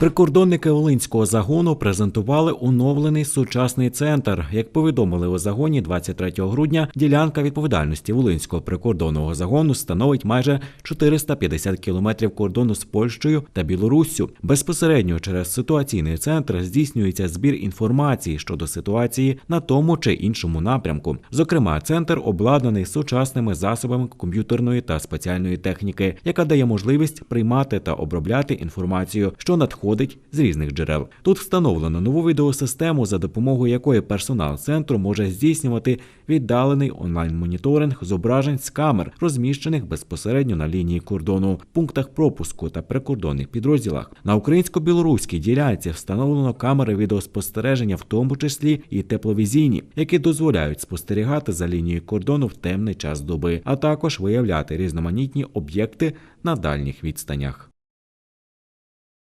Прикордонники Волинського загону презентували оновлений сучасний центр. Як повідомили у загоні 23 грудня, ділянка відповідальності Волинського прикордонного загону становить майже 450 кілометрів кордону з Польщею та Білоруссю. Безпосередньо через ситуаційний центр здійснюється збір інформації щодо ситуації на тому чи іншому напрямку. Зокрема, центр обладнаний сучасними засобами комп'ютерної та спеціальної техніки, яка дає можливість приймати та обробляти інформацію, що надходить з різних джерел. Тут встановлено нову відеосистему, за допомогою якої персонал центру може здійснювати віддалений онлайн-моніторинг зображень з камер, розміщених безпосередньо на лінії кордону, пунктах пропуску та прикордонних підрозділах. На українсько-білоруській ділянці встановлено камери відеоспостереження, в тому числі і тепловізійні, які дозволяють спостерігати за лінією кордону в темний час доби, а також виявляти різноманітні об'єкти на дальніх відстанях.